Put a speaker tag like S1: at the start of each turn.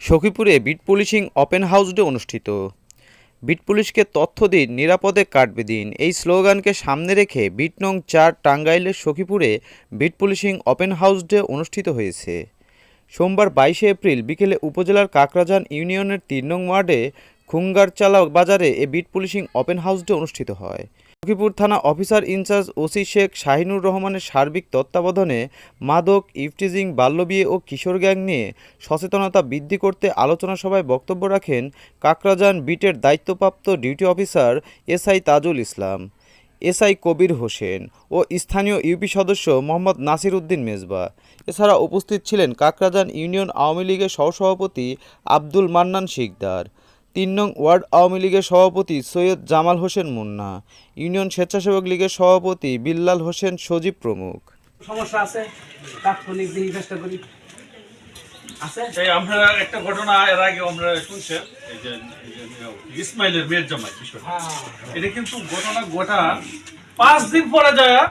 S1: সখীপুরে beat policing open house day অনুষ্ঠিত। Beat পুলিশকে তথ্য দিন নিরাপদে কাটবে দিন। এই স্লোগানকে সামনে রেখে বিট নং চার টাঙ্গাইলের সখীপুরে beat policing open house day অনুষ্ঠিত হয়েছে। সোমবার বাইশে এপ্রিল বিকেলে উপজেলার কাকরাজান ইউনিয়নের তিন নং ওয়ার্ডে খুঙ্গারচালা বাজারে এ beat policing open house day অনুষ্ঠিত হয়। সখীপুর থানা officer in charge OC Sheikh Shahinur রহমানের সার্বিক তত্ত্বাবধানে মাদক, ইফটিজিং, বাল্যবিয়ে ও কিশোর গ্যাং নিয়ে সচেতনতা বৃদ্ধি করতে আলোচনা সভায় বক্তব্য রাখেন কাকরাজান বিটের দায়িত্বপ্রাপ্ত duty officer SI Tajul Islam, SI Kabir Hossain ও স্থানীয় ইউপি সদস্য মোহাম্মদ নাসির উদ্দিন মেজবা। এছাড়া উপস্থিত ছিলেন কাকরাজান ইউনিয়ন আওয়ামী লীগের সহসভাপতি আব্দুল মান্নান শিকদার। তিন নং ওয়ার্ড আওয়ামী লীগের সভাপতি সৈয়দ জামাল হোসেন মুন্না ইউনিয়ন স্বেচ্ছাসেবক লীগের সভাপতি বিল্লাল হোসেন সজীব প্রমুখ।
S2: সমস্যা আছে? তাৎক্ষণিক দিয়ে চেষ্টা করি। আছে?
S3: এই আমরা একটা ঘটনা এর আগে আমরা শুনছেন এই যে ইসমাইলের মেয়ের জামাই বিষয়
S2: হ্যাঁ।
S3: এটা কিন্তু ঘটনা গোটা পাঁচ দিন পরে যায়